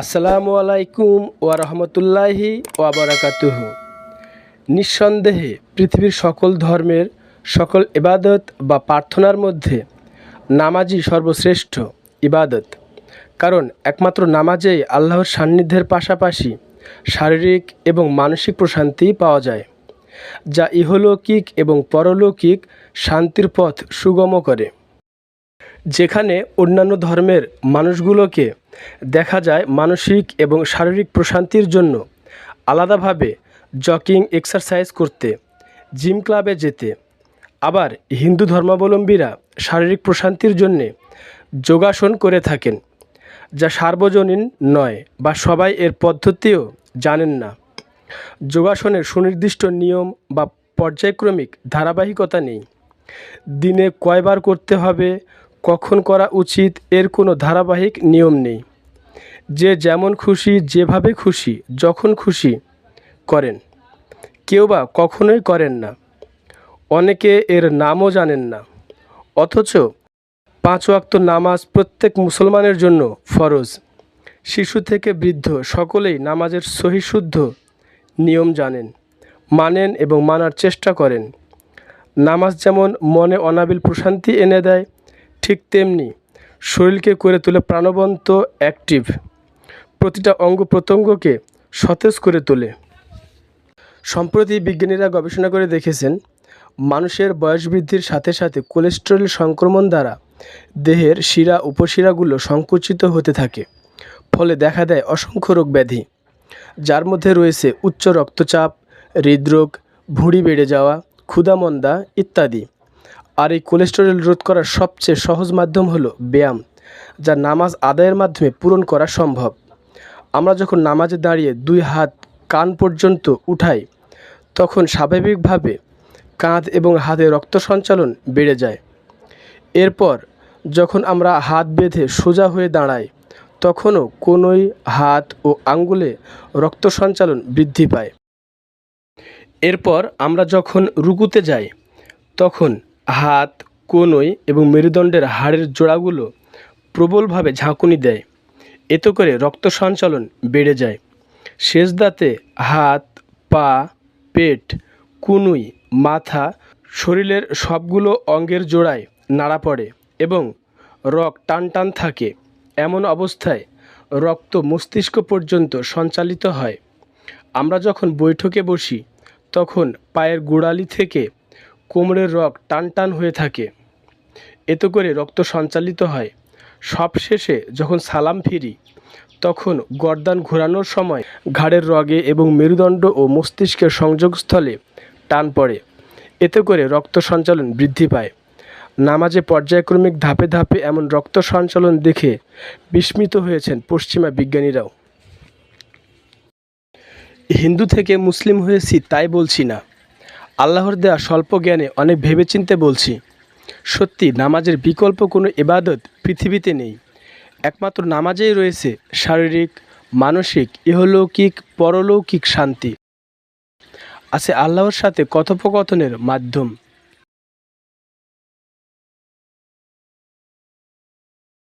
আসসালামু আলাইকুম ওয়া রহমতুল্লাহি ওয়া বারাকাতুহু। নিঃসন্দেহে পৃথিবীর সকল ধর্মের সকল ইবাদত বা প্রার্থনার মধ্যে নামাজই সর্বশ্রেষ্ঠ ইবাদত। কারণ একমাত্র নামাজেই আল্লাহর সান্নিধ্যের পাশাপাশি শারীরিক এবং মানসিক প্রশান্তি পাওয়া যায়, যা ইহলৌকিক এবং পরলৌকিক শান্তির পথ সুগম করে। যেখানে অন্যান্য ধর্মের মানুষগুলোকে দেখা যায় মানসিক এবং শারীরিক প্রশান্তির জন্য আলাদাভাবে জকিং এক্সারসাইজ করতে, জিম ক্লাবে যেতে, আবার হিন্দু ধর্মাবলম্বীরা শারীরিক প্রশান্তির জন্যে যোগাসন করে থাকেন, যা সার্বজনীন নয় বা সবাই এর পদ্ধতিও জানেন না। যোগাসনের সুনির্দিষ্ট নিয়ম বা পর্যায়ক্রমিক ধারাবাহিকতা নেই। দিনে কয়বার করতে হবে কখন করা উচিত এর কোনো ধারাবাহিক নিয়ম নেই। যে যেমন খুশি, যেভাবে খুশি, যখন খুশি করেন। কেউ বা কখনোই করেন না। অনেকে এর নামও জানেন না। অথচ পাঁচ ওয়াক্ত নামাজ প্রত্যেক মুসলমানের জন্য ফরজ। শিশু থেকে বৃদ্ধ সকলেই নামাজের সহিশুদ্ধ নিয়ম জানেন, মানেন এবং মানার চেষ্টা করেন। নামাজ যেমন মনে অনাবিল প্রশান্তি এনে দেয় ঠিক তেমনি শরীরকে করে তোলে প্রাণবন্ত অ্যাক্টিভ প্রতিটা অঙ্গ প্রত্যঙ্গকে সতেজ করে তোলে। সম্প্রতি বিজ্ঞানীরা গবেষণা করে দেখেছেন, মানুষের বয়স বৃদ্ধির সাথে সাথে কোলেস্টেরল সংক্রমণ দ্বারা দেহের শিরা, উপশিরাগুলো সংকুচিত হতে থাকে, ফলে দেখা দেয় অসংখ্য রোগ ব্যাধি। যার মধ্যে রয়েছে উচ্চ রক্তচাপ, হৃদরোগ, ভুঁড়ি বেড়ে যাওয়া, ক্ষুধামন্দা ইত্যাদি। আর এই কোলেস্টেরল রোধ করার সবচেয়ে সহজ মাধ্যম হলো ব্যায়াম, যা নামাজ আদায়ের মাধ্যমে পূরণ করা সম্ভব। আমরা যখন নামাজে দাঁড়িয়ে দুই হাত কান পর্যন্ত উঠাই, তখন স্বাভাবিকভাবে কাঁধ এবং হাতে রক্ত সঞ্চালন বেড়ে যায়। এরপর যখন আমরা হাত বেঁধে সোজা হয়ে দাঁড়াই, তখনও কোনোই হাত ও আঙ্গুলে রক্ত সঞ্চালন বৃদ্ধি পায়। এরপর আমরা যখন রুকুতে যাই, তখন হাত, কোনোই এবং মেরুদণ্ডের হাড়ের জোড়াগুলো প্রবলভাবে ঝাঁকুনি দেয়। এতে করে রক্ত সঞ্চালন বেড়ে যায়। শেষ দাঁতে হাত, পা, পেট, কুনুই মাথা, শরীরের সবগুলো অঙ্গের জোড়ায় নাড়া পড়ে এবং রক টান টান থাকে। এমন অবস্থায় রক্ত মস্তিষ্ক পর্যন্ত সঞ্চালিত হয়। আমরা যখন বৈঠকে বসি, তখন পায়ের গোড়ালি থেকে কোমরের রক টান টান হয়ে থাকে। এতে করে রক্ত সঞ্চালিত হয়। সবশেষে যখন সালাম ফিরি, তখন গর্দান ঘোরানোর সময় ঘাড়ের রগে এবং মেরুদণ্ড ও মস্তিষ্কের সংযোগস্থলে টান পড়ে। এতে করে রক্ত সঞ্চালন বৃদ্ধি পায়। নামাজে পর্যায়ক্রমিক ধাপে ধাপে এমন রক্ত সঞ্চালন দেখে বিস্মিত হয়েছেন পশ্চিমা বিজ্ঞানীরাও। হিন্দু থেকে মুসলিম হয়েছি তাই বলছি না। আল্লাহর দেয়া স্বল্প জ্ঞানে অনেক ভেবেচিন্তে বলছি, সত্যি নামাজের বিকল্প কোনো এবাদত পৃথিবীতে নেই। একমাত্র নামাজেই রয়েছে শারীরিক, মানসিক, ইহলৌকিক, পরলৌকিক শান্তি। আছে আল্লাহর সাথে কথোপকথনের মাধ্যম।